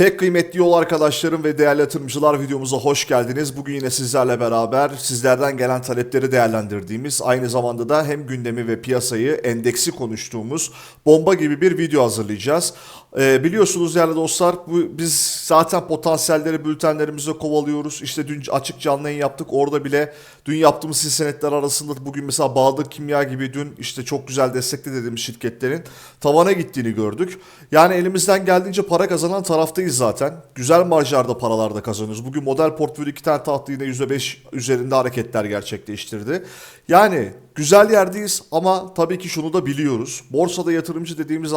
Pek kıymetli yol arkadaşlarım ve değerli yatırımcılar videomuza hoş geldiniz. Bugün yine sizlerle beraber sizlerden gelen talepleri değerlendirdiğimiz, aynı zamanda da hem gündemi ve piyasayı, endeksi konuştuğumuz bomba gibi bir video hazırlayacağız. Ee, biliyorsunuz değerli dostlar bu, biz zaten potansiyelleri bültenlerimizde kovalıyoruz. İşte dün açık canlı yayın yaptık. Orada bile dün yaptığımız hisse senetler arasında bugün mesela Bahadır Kimya gibi dün işte çok güzel destekli dediğimiz şirketlerin tavana gittiğini gördük. Yani elimizden geldiğince para kazanan taraftayız zaten. Güzel marjlarda paralarda kazanıyoruz. Bugün model portföy iki tane tahtı yine %5 üzerinde hareketler gerçekleştirdi. Yani güzel yerdeyiz ama tabii ki şunu da biliyoruz. Borsada yatırımcı dediğimiz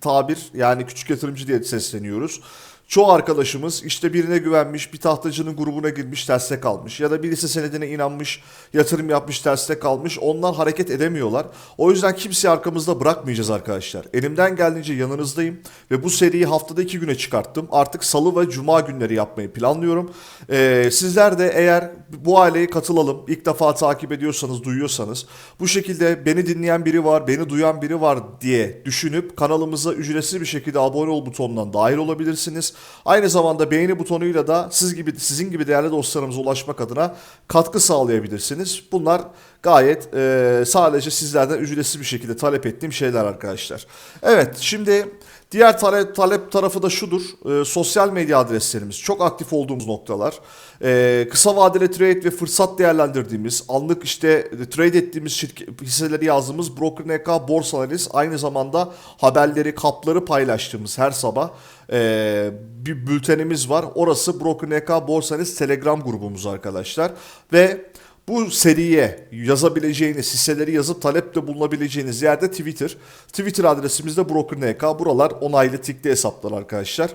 tabir yani küçük yatırımcı diye sesleniyoruz. Çoğu arkadaşımız işte birine güvenmiş, bir tahtacının grubuna girmiş, terste kalmış. Ya da birisi senedine inanmış, yatırım yapmış, terste kalmış. Onlar hareket edemiyorlar. O yüzden kimseyi arkamızda bırakmayacağız arkadaşlar. Elimden geldiğince yanınızdayım. Ve bu seriyi haftada iki güne çıkarttım. Artık salı ve cuma günleri yapmayı planlıyorum. Ee, sizler de eğer bu aileye katılalım, ilk defa takip ediyorsanız, duyuyorsanız, bu şekilde beni dinleyen biri var, beni duyan biri var diye düşünüp kanalımıza ücretsiz bir şekilde abone ol butonundan dahil olabilirsiniz. Aynı zamanda beğeni butonuyla da siz gibi sizin gibi değerli dostlarımıza ulaşmak adına katkı sağlayabilirsiniz. Bunlar gayet e, sadece sizlerden ücretsiz bir şekilde talep ettiğim şeyler arkadaşlar. Evet şimdi diğer talep, talep tarafı da şudur. E, sosyal medya adreslerimiz çok aktif olduğumuz noktalar. E, kısa vadeli trade ve fırsat değerlendirdiğimiz, anlık işte trade ettiğimiz şirket, hisseleri yazdığımız Broker NK Borsa Analiz aynı zamanda haberleri, kapları paylaştığımız her sabah e, bir bültenimiz var. Orası Broker NK Borsa Analiz Telegram grubumuz arkadaşlar. Ve bu seriye yazabileceğiniz, hisseleri yazıp talepte bulunabileceğiniz yerde Twitter. Twitter adresimiz de Broker NK. Buralar onaylı tikli hesaplar arkadaşlar.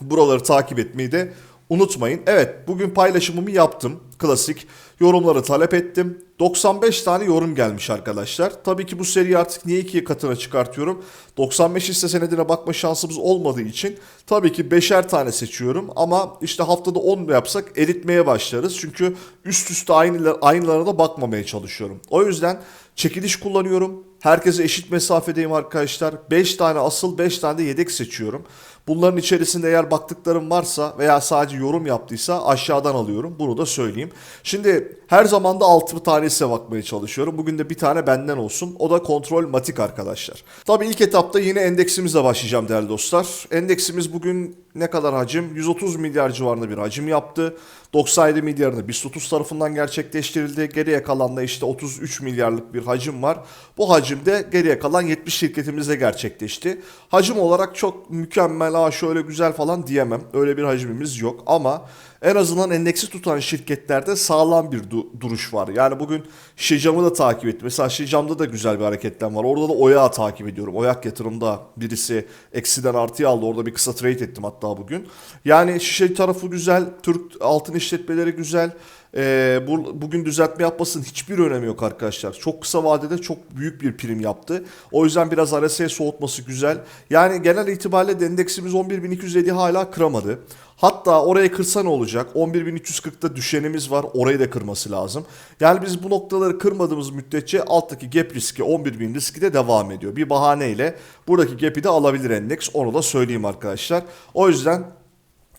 Buraları takip etmeyi de unutmayın. Evet bugün paylaşımımı yaptım. Klasik. Yorumları talep ettim. 95 tane yorum gelmiş arkadaşlar. Tabii ki bu seriyi artık niye ikiye katına çıkartıyorum? 95 hisse senedine bakma şansımız olmadığı için tabii ki 5'er tane seçiyorum. Ama işte haftada 10 yapsak eritmeye başlarız. Çünkü üst üste aynılar, aynılarına da bakmamaya çalışıyorum. O yüzden çekiliş kullanıyorum. Herkese eşit mesafedeyim arkadaşlar. 5 tane asıl 5 tane de yedek seçiyorum. Bunların içerisinde eğer baktıklarım varsa veya sadece yorum yaptıysa aşağıdan alıyorum. Bunu da söyleyeyim. Şimdi her zaman da 6 tanesine bakmaya çalışıyorum. Bugün de bir tane benden olsun. O da kontrol matik arkadaşlar. Tabii ilk etapta yine endeksimizle başlayacağım değerli dostlar. Endeksimiz bugün ne kadar hacim? 130 milyar civarında bir hacim yaptı. 97 milyarını BIST 30 tarafından gerçekleştirildi. Geriye kalan da işte 33 milyarlık bir hacim var. Bu hacimde geriye kalan 70 şirketimizde gerçekleşti. Hacim olarak çok mükemmel, aa şöyle güzel falan diyemem. Öyle bir hacmimiz yok ama en azından endeksi tutan şirketlerde sağlam bir du- duruş var. Yani bugün Şicam'ı da takip ettim. Mesela Şicam'da da güzel bir hareketlen var. Orada da Oyak'ı takip ediyorum. Oyak yatırımda birisi eksiden artıya aldı. Orada bir kısa trade ettim hatta bugün. Yani şişe tarafı güzel. Türk altın işletmeleri güzel. Ee, bu, bugün düzeltme yapmasının hiçbir önemi yok arkadaşlar. Çok kısa vadede çok büyük bir prim yaptı. O yüzden biraz RSI soğutması güzel. Yani genel itibariyle de endeksimiz 11.250 hala kıramadı. Hatta oraya kırsa ne olacak? 11.340'da düşenimiz var. Orayı da kırması lazım. Yani biz bu noktaları kırmadığımız müddetçe alttaki gap riski 11.000 riski de devam ediyor. Bir bahaneyle buradaki gap'i de alabilir endeks. Onu da söyleyeyim arkadaşlar. O yüzden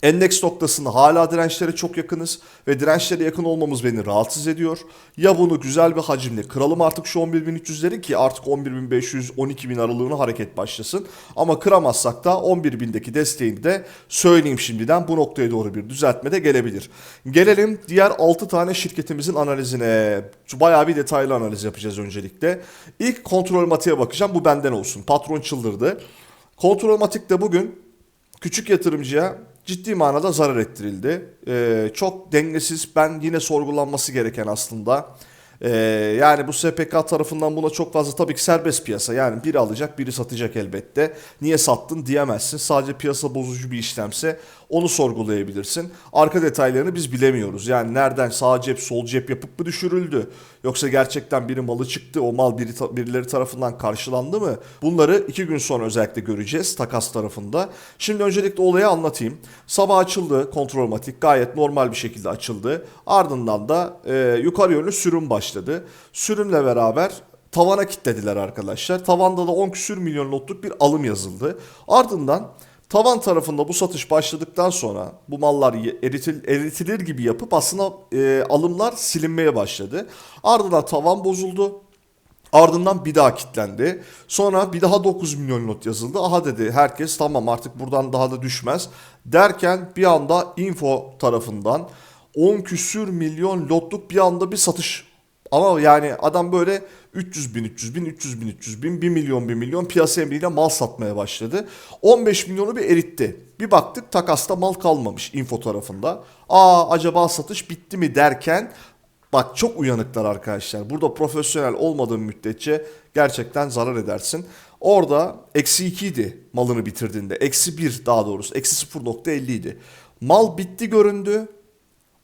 Endeks noktasında hala dirençlere çok yakınız ve dirençlere yakın olmamız beni rahatsız ediyor. Ya bunu güzel bir hacimle kıralım artık şu 11.300'leri ki artık 11.500 12.000 aralığına hareket başlasın. Ama kıramazsak da 11.000'deki desteğini de söyleyeyim şimdiden bu noktaya doğru bir düzeltme de gelebilir. Gelelim diğer 6 tane şirketimizin analizine. Bayağı bir detaylı analiz yapacağız öncelikle. İlk kontrol matiğe bakacağım bu benden olsun. Patron çıldırdı. Kontrol matikte bugün küçük yatırımcıya ciddi manada zarar ettirildi. Ee, çok dengesiz. Ben yine sorgulanması gereken aslında. Ee, yani bu SPK tarafından buna çok fazla tabii ki serbest piyasa. Yani biri alacak biri satacak elbette. Niye sattın diyemezsin. Sadece piyasa bozucu bir işlemse onu sorgulayabilirsin. Arka detaylarını biz bilemiyoruz. Yani nereden sağ cep sol cep yapıp mı düşürüldü? Yoksa gerçekten biri malı çıktı o mal biri, birileri tarafından karşılandı mı? Bunları iki gün sonra özellikle göreceğiz takas tarafında. Şimdi öncelikle olayı anlatayım. Sabah açıldı kontrolmatik gayet normal bir şekilde açıldı. Ardından da e, yukarı yönlü sürüm başladı. Sürümle beraber tavana kilitlediler arkadaşlar. Tavanda da 10 küsür milyon lotluk bir alım yazıldı. Ardından Tavan tarafında bu satış başladıktan sonra bu mallar eritil, eritilir gibi yapıp aslında e, alımlar silinmeye başladı. Ardından tavan bozuldu. Ardından bir daha kitlendi. Sonra bir daha 9 milyon lot yazıldı. Aha dedi herkes tamam artık buradan daha da düşmez. Derken bir anda info tarafından 10 küsür milyon lotluk bir anda bir satış. Ama yani adam böyle 300 bin 300 bin 300 bin 300 bin 1 milyon 1 milyon piyasa emriyle mal satmaya başladı. 15 milyonu bir eritti. Bir baktık takasta mal kalmamış info tarafında. Aa acaba satış bitti mi derken Bak çok uyanıklar arkadaşlar. Burada profesyonel olmadığın müddetçe gerçekten zarar edersin. Orada eksi 2 idi malını bitirdiğinde. Eksi 1 daha doğrusu. Eksi 0.50 idi. Mal bitti göründü.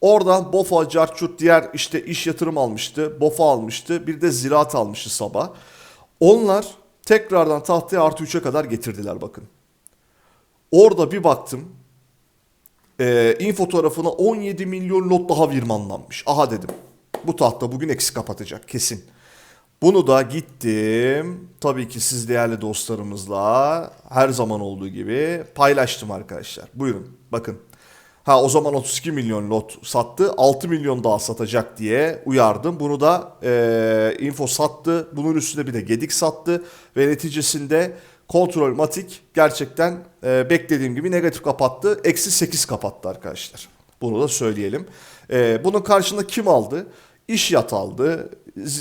Oradan BOFA, Carçurt diğer işte iş yatırım almıştı. BOFA almıştı. Bir de ziraat almıştı sabah. Onlar tekrardan tahtaya artı 3'e kadar getirdiler bakın. Orada bir baktım. Ee, info tarafına 17 milyon lot daha virmanlanmış. Aha dedim. Bu tahta bugün eksi kapatacak kesin. Bunu da gittim. Tabii ki siz değerli dostlarımızla her zaman olduğu gibi paylaştım arkadaşlar. Buyurun bakın. Ha o zaman 32 milyon lot sattı. 6 milyon daha satacak diye uyardım. Bunu da e, info sattı. Bunun üstüne bir de Gedik sattı. Ve neticesinde kontrol matik gerçekten e, beklediğim gibi negatif kapattı. Eksi 8 kapattı arkadaşlar. Bunu da söyleyelim. E, bunun karşında kim aldı? İş yat aldı,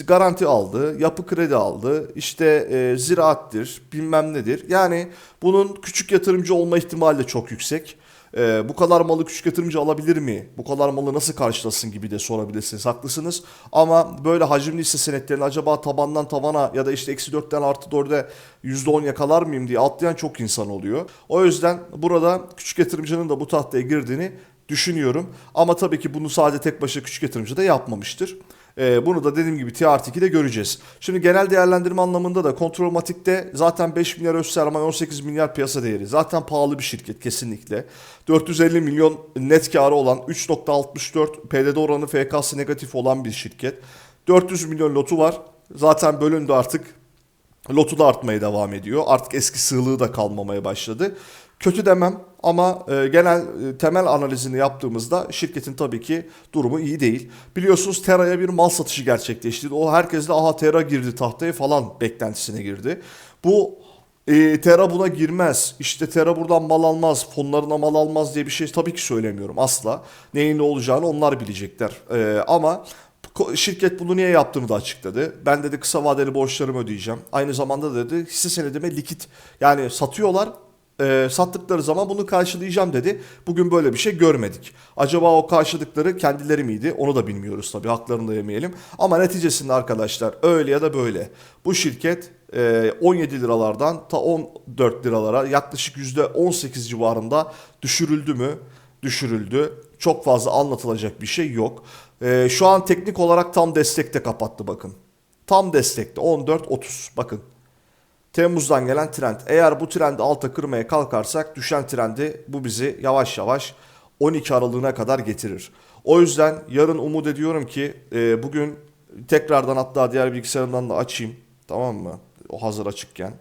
garanti aldı, yapı kredi aldı, işte e, ziraattir, bilmem nedir. Yani bunun küçük yatırımcı olma ihtimali de çok yüksek. E, bu kadar malı küçük yatırımcı alabilir mi? Bu kadar malı nasıl karşılasın gibi de sorabilirsiniz. Haklısınız. Ama böyle hacimli hisse senetlerini acaba tabandan tavana ya da işte eksi 4'ten artı 4'e %10 yakalar mıyım diye atlayan çok insan oluyor. O yüzden burada küçük yatırımcının da bu tahtaya girdiğini düşünüyorum. Ama tabii ki bunu sadece tek başına küçük yatırımcı da yapmamıştır. Ee, bunu da dediğim gibi TR2'de göreceğiz. Şimdi genel değerlendirme anlamında da Kontrolmatik'te zaten 5 milyar öz sermaye 18 milyar piyasa değeri. Zaten pahalı bir şirket kesinlikle. 450 milyon net karı olan 3.64 PDD oranı FK'sı negatif olan bir şirket. 400 milyon lotu var. Zaten bölündü artık. Lotu da artmaya devam ediyor. Artık eski sığlığı da kalmamaya başladı. Kötü demem ama e, genel e, temel analizini yaptığımızda şirketin tabii ki durumu iyi değil. Biliyorsunuz Tera'ya bir mal satışı gerçekleşti. O herkes de aha Tera girdi tahtaya falan beklentisine girdi. Bu e, Tera buna girmez. İşte Tera buradan mal almaz, fonlarına mal almaz diye bir şey tabii ki söylemiyorum asla. Neyin ne olacağını onlar bilecekler. E, ama Şirket bunu niye yaptığını da açıkladı. Ben dedi kısa vadeli borçlarımı ödeyeceğim. Aynı zamanda dedi hisse senedime likit yani satıyorlar e, sattıkları zaman bunu karşılayacağım dedi. Bugün böyle bir şey görmedik. Acaba o karşıladıkları kendileri miydi? Onu da bilmiyoruz tabii. Haklarını da yemeyelim. Ama neticesinde arkadaşlar öyle ya da böyle. Bu şirket e, 17 liralardan ta 14 liralara yaklaşık %18 civarında düşürüldü mü? Düşürüldü. Çok fazla anlatılacak bir şey yok. E, şu an teknik olarak tam destekte kapattı bakın. Tam destekte 14.30 bakın. Temmuz'dan gelen trend. Eğer bu trendi alta kırmaya kalkarsak düşen trendi bu bizi yavaş yavaş 12 aralığına kadar getirir. O yüzden yarın umut ediyorum ki e, bugün tekrardan hatta diğer bilgisayarımdan da açayım. Tamam mı? O hazır açıkken.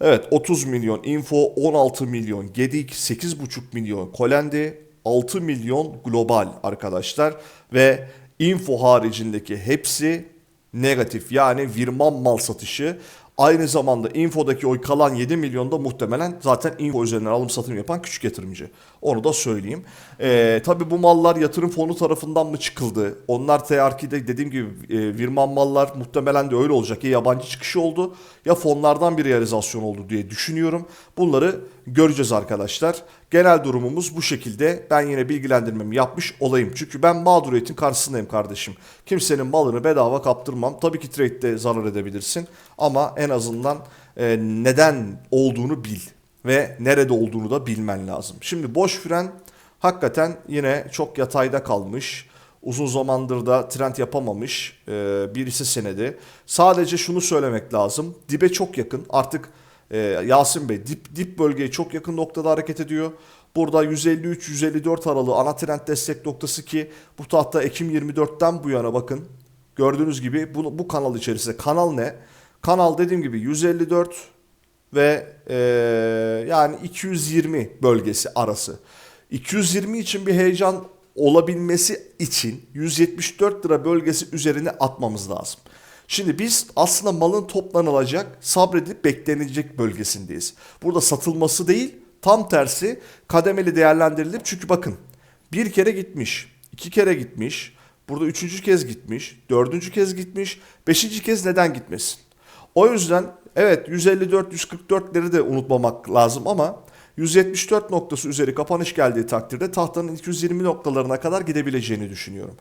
Evet 30 milyon info 16 milyon gedik 8,5 milyon kolendi 6 milyon global arkadaşlar ve info haricindeki hepsi negatif yani virman mal satışı aynı zamanda infodaki o kalan 7 milyon da muhtemelen zaten info üzerinden alım satım yapan küçük yatırımcı. Onu da söyleyeyim. Ee, tabii bu mallar yatırım fonu tarafından mı çıkıldı? Onlar TRK'de dediğim gibi e, virman mallar muhtemelen de öyle olacak. Ya yabancı çıkışı oldu ya fonlardan bir realizasyon oldu diye düşünüyorum. Bunları göreceğiz arkadaşlar. Genel durumumuz bu şekilde. Ben yine bilgilendirmemi yapmış olayım. Çünkü ben mağduriyetin karşısındayım kardeşim. Kimsenin malını bedava kaptırmam. Tabii ki trade'de zarar edebilirsin. Ama en azından e, neden olduğunu bil. Ve nerede olduğunu da bilmen lazım. Şimdi boş fren hakikaten yine çok yatayda kalmış. Uzun zamandır da trend yapamamış e, bir senedi. Sadece şunu söylemek lazım. Dibe çok yakın. Artık e, Yasin Bey dip, dip bölgeye çok yakın noktada hareket ediyor. Burada 153-154 aralığı ana trend destek noktası ki bu tahta Ekim 24'ten bu yana bakın. Gördüğünüz gibi bu, bu kanal içerisinde. Kanal ne? Kanal dediğim gibi 154 ve e, yani 220 bölgesi arası. 220 için bir heyecan olabilmesi için 174 lira bölgesi üzerine atmamız lazım. Şimdi biz aslında malın toplanılacak, sabredip beklenecek bölgesindeyiz. Burada satılması değil, tam tersi kademeli değerlendirilir. Çünkü bakın bir kere gitmiş, iki kere gitmiş, burada üçüncü kez gitmiş, dördüncü kez gitmiş, beşinci kez neden gitmesin? O yüzden evet 154-144'leri de unutmamak lazım ama 174 noktası üzeri kapanış geldiği takdirde tahtanın 220 noktalarına kadar gidebileceğini düşünüyorum.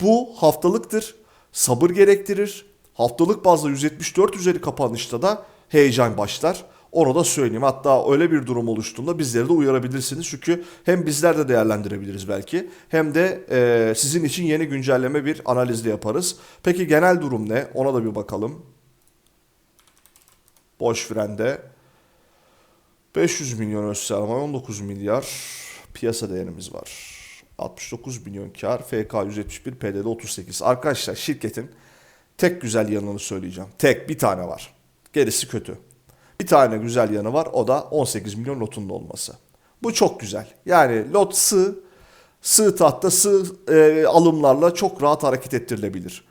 Bu haftalıktır, sabır gerektirir. Haftalık bazda 174 üzeri kapanışta da heyecan başlar. Onu da söyleyeyim. Hatta öyle bir durum oluştuğunda bizleri de uyarabilirsiniz. Çünkü hem bizler de değerlendirebiliriz belki. Hem de e, sizin için yeni güncelleme bir analiz de yaparız. Peki genel durum ne? Ona da bir bakalım. Boş frende 500 milyon öz sermaye 19 milyar piyasa değerimiz var. 69 milyon kar FK 171 PDD 38. Arkadaşlar şirketin tek güzel yanını söyleyeceğim. Tek bir tane var. Gerisi kötü. Bir tane güzel yanı var o da 18 milyon lotun olması. Bu çok güzel. Yani lot sığ, sığ tahta sığ e, alımlarla çok rahat hareket ettirilebilir.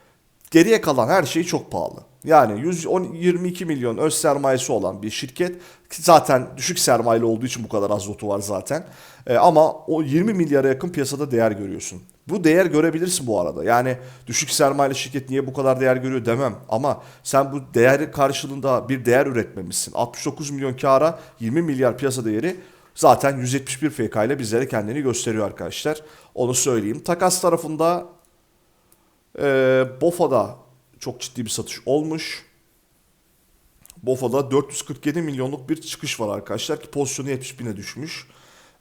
Geriye kalan her şey çok pahalı. Yani 122 milyon öz sermayesi olan bir şirket zaten düşük sermayeli olduğu için bu kadar az lotu var zaten. E, ama o 20 milyara yakın piyasada değer görüyorsun. Bu değer görebilirsin bu arada. Yani düşük sermayeli şirket niye bu kadar değer görüyor demem. Ama sen bu değeri karşılığında bir değer üretmemişsin. 69 milyon kara 20 milyar piyasa değeri zaten 171 FK ile bizlere kendini gösteriyor arkadaşlar. Onu söyleyeyim. Takas tarafında e, BOFA'da çok ciddi bir satış olmuş. BOFA'da 447 milyonluk bir çıkış var arkadaşlar ki pozisyonu 70 bine düşmüş.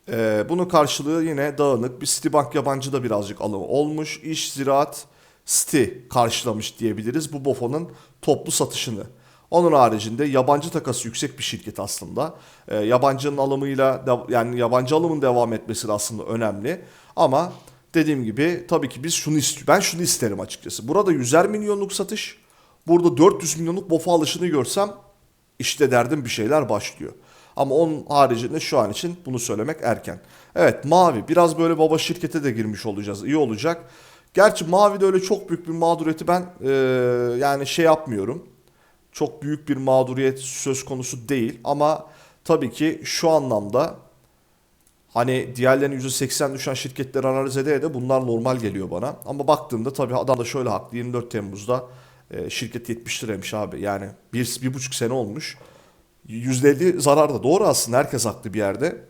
Ee, bunun karşılığı yine dağınık bir Citibank yabancı da birazcık alım olmuş. İş, ziraat, Citi karşılamış diyebiliriz bu BOFA'nın toplu satışını. Onun haricinde yabancı takası yüksek bir şirket aslında. Ee, yabancının alımıyla yani yabancı alımın devam etmesi de aslında önemli. Ama dediğim gibi tabii ki biz şunu istiyor. Ben şunu isterim açıkçası. Burada 100'er milyonluk satış. Burada 400 milyonluk BOFA alışını görsem işte derdim bir şeyler başlıyor. Ama onun haricinde şu an için bunu söylemek erken. Evet Mavi biraz böyle baba şirkete de girmiş olacağız. İyi olacak. Gerçi Mavi'de öyle çok büyük bir mağduriyeti ben e, yani şey yapmıyorum. Çok büyük bir mağduriyet söz konusu değil. Ama tabii ki şu anlamda Hani diğerlerinin %80 düşen şirketleri analiz ede de bunlar normal geliyor bana. Ama baktığımda tabii adam da şöyle haklı. 24 Temmuz'da e, şirket 70 liraymış abi. Yani bir, bir buçuk sene olmuş. %50 zararda. Doğru aslında herkes haklı bir yerde.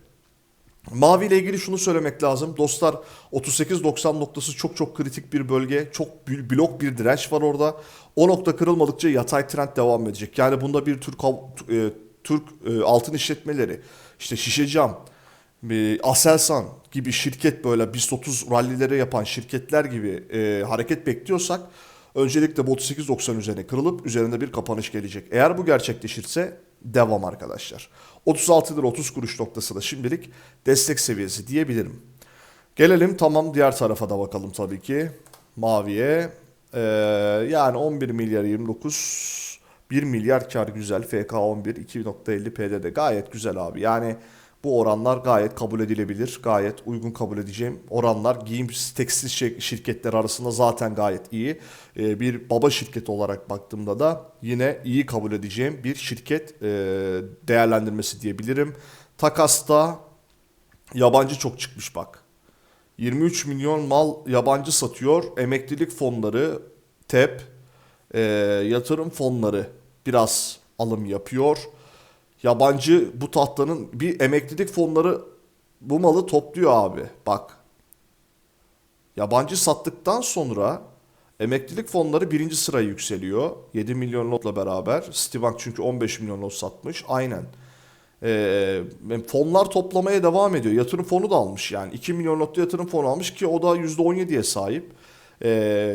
Mavi ile ilgili şunu söylemek lazım. Dostlar 38-90 noktası çok çok kritik bir bölge. Çok blok bir direnç var orada. O nokta kırılmadıkça yatay trend devam edecek. Yani bunda bir Türk e, Türk e, altın işletmeleri, işte şişe cam, Aselsan gibi şirket böyle BIST 30 rallileri yapan şirketler gibi e, hareket bekliyorsak öncelikle bu 38.90 üzerine kırılıp üzerinde bir kapanış gelecek. Eğer bu gerçekleşirse devam arkadaşlar. 36 lira 30 kuruş noktası da şimdilik destek seviyesi diyebilirim. Gelelim tamam diğer tarafa da bakalım tabii ki. Maviye ee, yani 11 milyar 29 1 milyar kar güzel FK 11 2.50 PDD gayet güzel abi. Yani bu oranlar gayet kabul edilebilir. Gayet uygun kabul edeceğim oranlar. Giyim tekstil şirketler arasında zaten gayet iyi. Ee, bir baba şirket olarak baktığımda da yine iyi kabul edeceğim bir şirket e, değerlendirmesi diyebilirim. Takasta yabancı çok çıkmış bak. 23 milyon mal yabancı satıyor. Emeklilik fonları, TEP, e, yatırım fonları biraz alım yapıyor yabancı bu tahtanın bir emeklilik fonları bu malı topluyor abi. Bak. Yabancı sattıktan sonra emeklilik fonları birinci sıraya yükseliyor. 7 milyon lotla beraber. Citibank çünkü 15 milyon lot satmış. Aynen. Ee, fonlar toplamaya devam ediyor. Yatırım fonu da almış yani. 2 milyon lotlu yatırım fonu almış ki o da %17'ye sahip. Ee,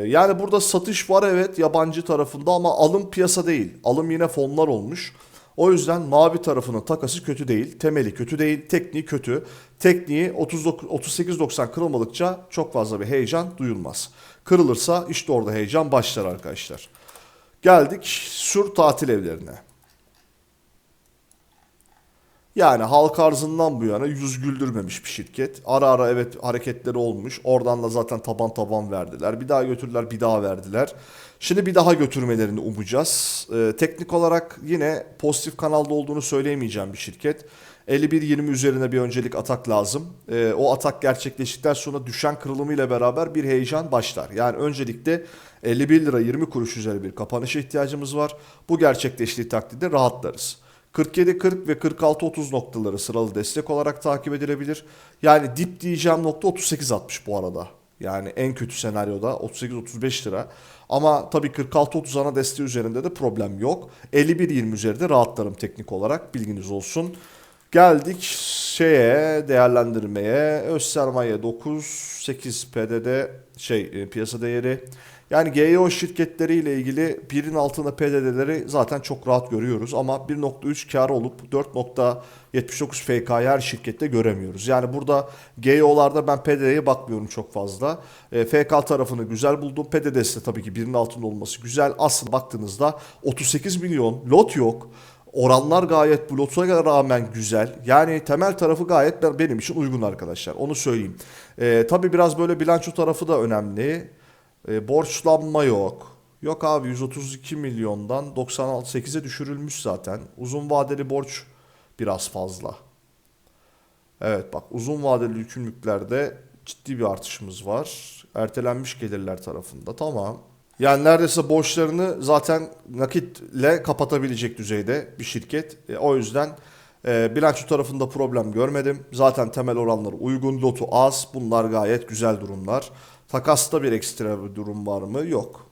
yani burada satış var evet yabancı tarafında ama alım piyasa değil. Alım yine fonlar olmuş. O yüzden mavi tarafının takası kötü değil. Temeli kötü değil. Tekniği kötü. Tekniği 38.90 kırılmadıkça çok fazla bir heyecan duyulmaz. Kırılırsa işte orada heyecan başlar arkadaşlar. Geldik sur tatil evlerine. Yani halk arzından bu yana yüz güldürmemiş bir şirket. Ara ara evet hareketleri olmuş. Oradan da zaten taban taban verdiler. Bir daha götürdüler, bir daha verdiler. Şimdi bir daha götürmelerini umacağız. Ee, teknik olarak yine pozitif kanalda olduğunu söyleyemeyeceğim bir şirket. 51-20 üzerine bir öncelik atak lazım. Ee, o atak gerçekleştikten sonra düşen kırılımıyla beraber bir heyecan başlar. Yani öncelikle 51 lira 20 kuruş üzeri bir kapanışa ihtiyacımız var. Bu gerçekleştiği takdirde rahatlarız. 47-40 ve 46-30 noktaları sıralı destek olarak takip edilebilir. Yani dip diyeceğim nokta 38-60 bu arada. Yani en kötü senaryoda 38-35 lira. Ama tabii 46-30 ana desteği üzerinde de problem yok. 51-20 üzerinde rahatlarım teknik olarak bilginiz olsun. Geldik şeye değerlendirmeye. Öz sermaye 9, 8 PDD şey e, piyasa değeri. Yani GEO şirketleriyle ilgili birin altında PDD'leri zaten çok rahat görüyoruz ama 1.3 kar olup 4.79 FK'yı her şirkette göremiyoruz. Yani burada GEO'larda ben PDD'ye bakmıyorum çok fazla. E, FK tarafını güzel buldum. PDD'si de tabii ki birinin altında olması güzel. Aslında baktığınızda 38 milyon lot yok. Oranlar gayet bu lotuna rağmen güzel. Yani temel tarafı gayet ben- benim için uygun arkadaşlar. Onu söyleyeyim. Ee, tabii biraz böyle bilanço tarafı da önemli. Ee, borçlanma yok. Yok abi 132 milyondan 96.8'e düşürülmüş zaten. Uzun vadeli borç biraz fazla. Evet bak uzun vadeli yükümlülüklerde ciddi bir artışımız var. Ertelenmiş gelirler tarafında tamam. Yani neredeyse borçlarını zaten nakitle kapatabilecek düzeyde bir şirket. E, o yüzden e, bilanço tarafında problem görmedim. Zaten temel oranları uygun, lotu az. Bunlar gayet güzel durumlar. Takasta bir ekstra bir durum var mı? Yok.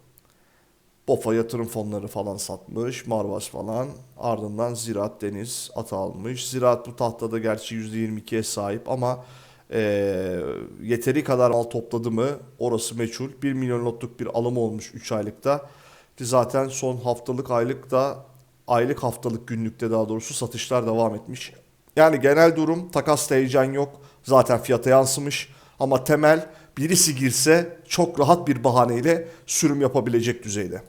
BOFA yatırım fonları falan satmış. Marvas falan. Ardından Ziraat Deniz atı almış. Ziraat bu tahtada gerçi %22'ye sahip ama eee, yeteri kadar mal topladı mı orası meçhul. 1 milyon lotluk bir alım olmuş 3 aylıkta. Ki zaten son haftalık aylık da aylık haftalık günlükte daha doğrusu satışlar devam etmiş. Yani genel durum takasta heyecan yok. Zaten fiyata yansımış. Ama temel birisi girse çok rahat bir bahaneyle sürüm yapabilecek düzeyde.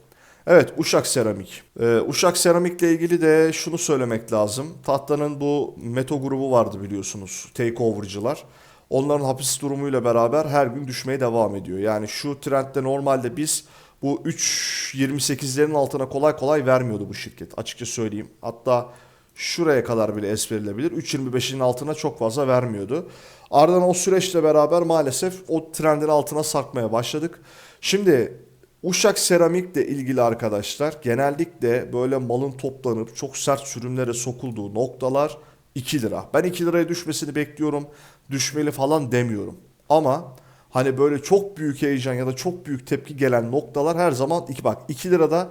Evet Uşak Seramik. Ee, Uşak Seramik'le ilgili de şunu söylemek lazım. Tahtanın bu Meto grubu vardı biliyorsunuz. Takeover'cılar. Onların hapis durumuyla beraber her gün düşmeye devam ediyor. Yani şu trendde normalde biz bu 3.28'lerin altına kolay kolay vermiyordu bu şirket. Açıkça söyleyeyim. Hatta şuraya kadar bile es verilebilir. 3.25'in altına çok fazla vermiyordu. Ardından o süreçle beraber maalesef o trendin altına sarkmaya başladık. Şimdi Uşak seramikle ilgili arkadaşlar genellikle böyle malın toplanıp çok sert sürümlere sokulduğu noktalar 2 lira. Ben 2 liraya düşmesini bekliyorum. Düşmeli falan demiyorum. Ama hani böyle çok büyük heyecan ya da çok büyük tepki gelen noktalar her zaman iki bak 2 lirada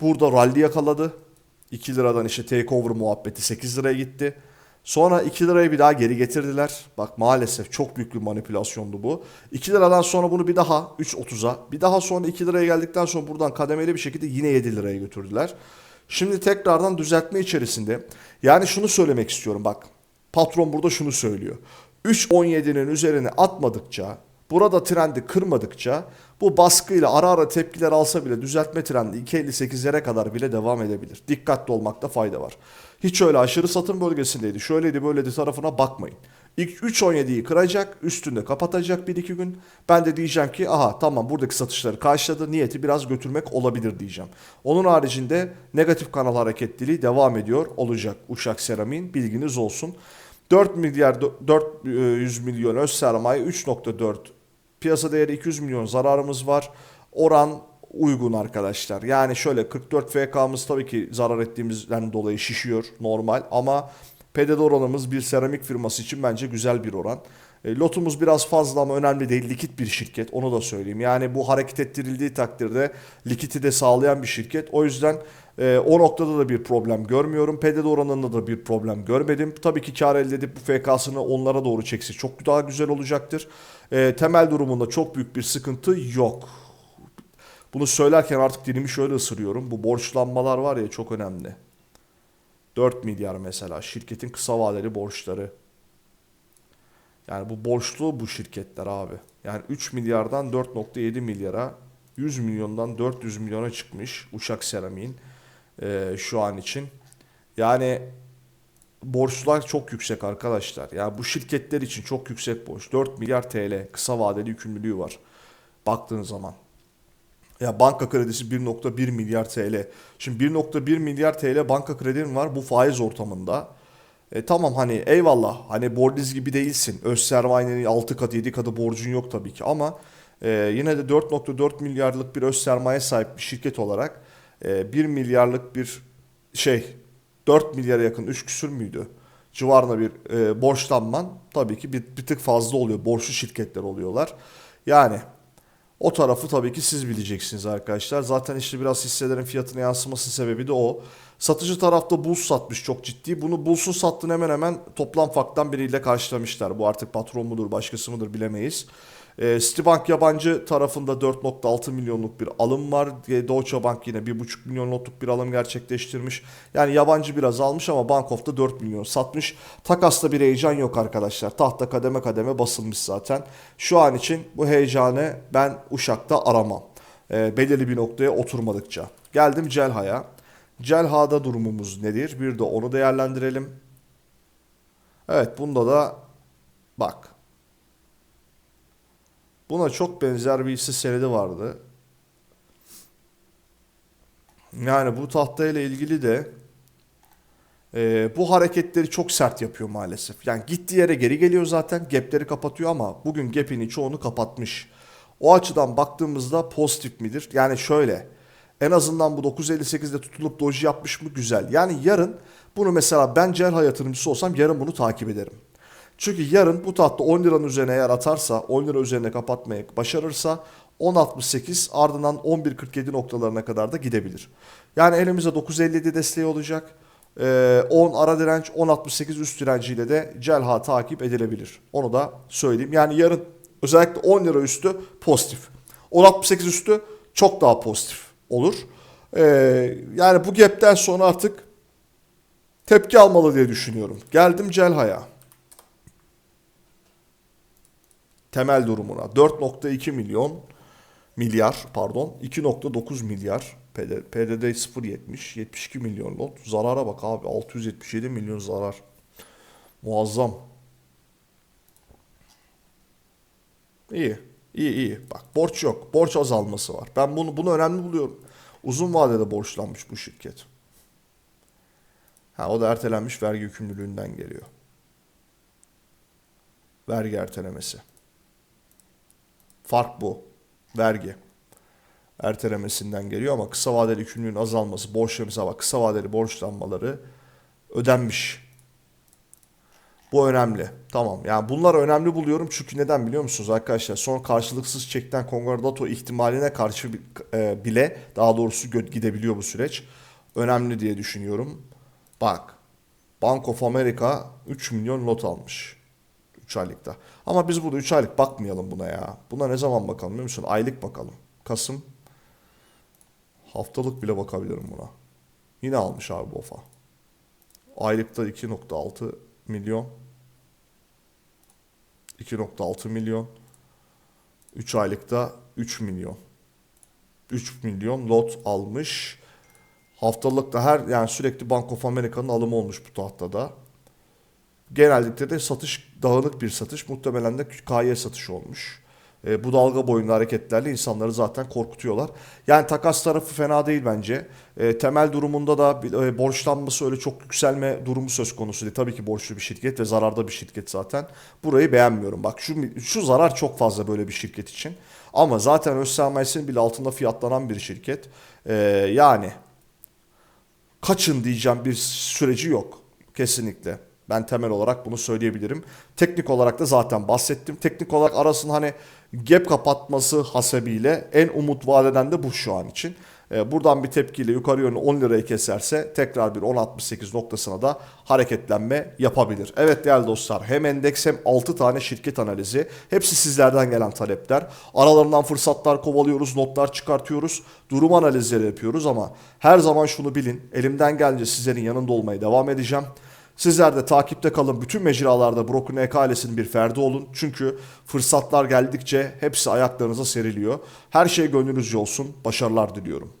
burada rally yakaladı. 2 liradan işte takeover muhabbeti 8 liraya gitti. Sonra 2 lirayı bir daha geri getirdiler. Bak maalesef çok büyük bir manipülasyondu bu. 2 liradan sonra bunu bir daha 3.30'a bir daha sonra 2 liraya geldikten sonra buradan kademeli bir şekilde yine 7 liraya götürdüler. Şimdi tekrardan düzeltme içerisinde. Yani şunu söylemek istiyorum bak. Patron burada şunu söylüyor. 3.17'nin üzerine atmadıkça Burada trendi kırmadıkça bu baskıyla ara ara tepkiler alsa bile düzeltme trendi 2.58'lere kadar bile devam edebilir. Dikkatli olmakta fayda var. Hiç öyle aşırı satım bölgesindeydi. Şöyleydi böyleydi tarafına bakmayın. İlk 3.17'yi kıracak, üstünde kapatacak 1-2 gün. Ben de diyeceğim ki aha tamam buradaki satışları karşıladı. Niyeti biraz götürmek olabilir diyeceğim. Onun haricinde negatif kanal hareketliliği devam ediyor olacak Uşak Seramik'in bilginiz olsun. 4 milyar 400 milyon öz sermaye 3.4 Piyasa değeri 200 milyon zararımız var. Oran uygun arkadaşlar. Yani şöyle 44 FK'mız tabii ki zarar ettiğimizden dolayı şişiyor normal ama PDD oranımız bir seramik firması için bence güzel bir oran. E, lotumuz biraz fazla ama önemli değil. Likit bir şirket onu da söyleyeyim. Yani bu hareket ettirildiği takdirde likiti de sağlayan bir şirket. O yüzden e, o noktada da bir problem görmüyorum. PDD oranında da bir problem görmedim. Tabii ki kar elde edip bu FK'sını onlara doğru çekse çok daha güzel olacaktır. E, temel durumunda çok büyük bir sıkıntı yok. Bunu söylerken artık dilimi şöyle ısırıyorum. Bu borçlanmalar var ya çok önemli. 4 milyar mesela şirketin kısa vadeli borçları. Yani bu borçlu bu şirketler abi. Yani 3 milyardan 4.7 milyara 100 milyondan 400 milyona çıkmış Uşak Seramik'in e, şu an için. Yani borçlar çok yüksek arkadaşlar. Ya bu şirketler için çok yüksek borç. 4 milyar TL kısa vadeli yükümlülüğü var. Baktığın zaman. Ya banka kredisi 1.1 milyar TL. Şimdi 1.1 milyar TL banka kredin var bu faiz ortamında. E tamam hani eyvallah hani Bordiz gibi değilsin. Öz sermayenin 6 katı 7 katı borcun yok tabii ki ama e, yine de 4.4 milyarlık bir öz sermaye sahip bir şirket olarak e, 1 milyarlık bir şey 4 milyara yakın 3 küsür müydü? Civarında bir e, borçlanman tabii ki bir, bir tık fazla oluyor. Borçlu şirketler oluyorlar. Yani o tarafı tabii ki siz bileceksiniz arkadaşlar. Zaten işte biraz hisselerin fiyatına yansıması sebebi de o. Satıcı tarafta Bulls satmış çok ciddi. Bunu Bulls'un sattığını hemen hemen toplam faktan biriyle karşılamışlar. Bu artık patron mudur başkası mıdır bilemeyiz. E, Citibank yabancı tarafında 4.6 milyonluk bir alım var. E, Deutsche Bank yine 1.5 milyonluk bir alım gerçekleştirmiş. Yani yabancı biraz almış ama Bank of'ta 4 milyon satmış. Takasta bir heyecan yok arkadaşlar. Tahta kademe kademe basılmış zaten. Şu an için bu heyecanı ben Uşak'ta aramam. E, belirli bir noktaya oturmadıkça. Geldim Celha'ya. Celha'da durumumuz nedir? Bir de onu değerlendirelim. Evet bunda da bak Buna çok benzer bir hisse senedi vardı. Yani bu tahtayla ilgili de e, bu hareketleri çok sert yapıyor maalesef. Yani gittiği yere geri geliyor zaten. Gap'leri kapatıyor ama bugün gap'ini çoğunu kapatmış. O açıdan baktığımızda pozitif midir? Yani şöyle en azından bu 9.58'de tutulup doji yapmış mı güzel. Yani yarın bunu mesela ben Cerha yatırımcısı olsam yarın bunu takip ederim. Çünkü yarın bu tahta 10 liranın üzerine eğer atarsa 10 lira üzerine kapatmayı başarırsa 10.68 ardından 11.47 noktalarına kadar da gidebilir. Yani elimizde 9.57 desteği olacak. Ee, 10 ara direnç 10.68 üst direnciyle de Celha takip edilebilir. Onu da söyleyeyim. Yani yarın özellikle 10 lira üstü pozitif. 10.68 üstü çok daha pozitif olur. Ee, yani bu gapten sonra artık tepki almalı diye düşünüyorum. Geldim Celha'ya. Temel durumuna. 4.2 milyon milyar pardon 2.9 milyar PD, PDD 0.70 72 milyon lot. Zarara bak abi 677 milyon zarar. Muazzam. İyi iyi iyi. Bak borç yok borç azalması var. Ben bunu bunu önemli buluyorum. Uzun vadede borçlanmış bu şirket. Ha o da ertelenmiş vergi yükümlülüğünden geliyor. Vergi ertelemesi Fark bu. Vergi. Ertelemesinden geliyor ama kısa vadeli yükümlülüğün azalması, borçlarımıza bak kısa vadeli borçlanmaları ödenmiş. Bu önemli. Tamam. Yani bunlar önemli buluyorum çünkü neden biliyor musunuz arkadaşlar? Son karşılıksız çekten konkordato ihtimaline karşı e, bile daha doğrusu gidebiliyor bu süreç. Önemli diye düşünüyorum. Bak. Bank of America 3 milyon lot almış. 3 aylıkta. Ama biz burada 3 aylık bakmayalım buna ya. Buna ne zaman bakalım biliyor musun? Aylık bakalım. Kasım. Haftalık bile bakabilirim buna. Yine almış abi BOFA. Aylıkta 2.6 milyon. 2.6 milyon. 3 aylıkta 3 milyon. 3 milyon lot almış. Haftalıkta her yani sürekli Bank of America'nın alımı olmuş bu tahtada. Genellikle de satış dağınık bir satış. Muhtemelen de KY satışı olmuş. E, bu dalga boyunda hareketlerle insanları zaten korkutuyorlar. Yani takas tarafı fena değil bence. E, temel durumunda da e, borçlanması öyle çok yükselme durumu söz konusu değil. Tabii ki borçlu bir şirket ve zararda bir şirket zaten. Burayı beğenmiyorum. Bak şu, şu zarar çok fazla böyle bir şirket için. Ama zaten öz sermayesinin bile altında fiyatlanan bir şirket. E, yani kaçın diyeceğim bir süreci yok. Kesinlikle. Ben temel olarak bunu söyleyebilirim. Teknik olarak da zaten bahsettim. Teknik olarak arasının hani gap kapatması hasebiyle en umut vadeden de bu şu an için. Ee, buradan bir tepkiyle yukarı yönlü 10 lirayı keserse tekrar bir 10.68 noktasına da hareketlenme yapabilir. Evet değerli dostlar hem endeks hem 6 tane şirket analizi. Hepsi sizlerden gelen talepler. Aralarından fırsatlar kovalıyoruz, notlar çıkartıyoruz. Durum analizleri yapıyoruz ama her zaman şunu bilin. Elimden gelince sizlerin yanında olmaya devam edeceğim. Sizler de takipte kalın. Bütün mecralarda Broken EK ailesinin bir ferdi olun. Çünkü fırsatlar geldikçe hepsi ayaklarınıza seriliyor. Her şey gönlünüzce olsun. Başarılar diliyorum.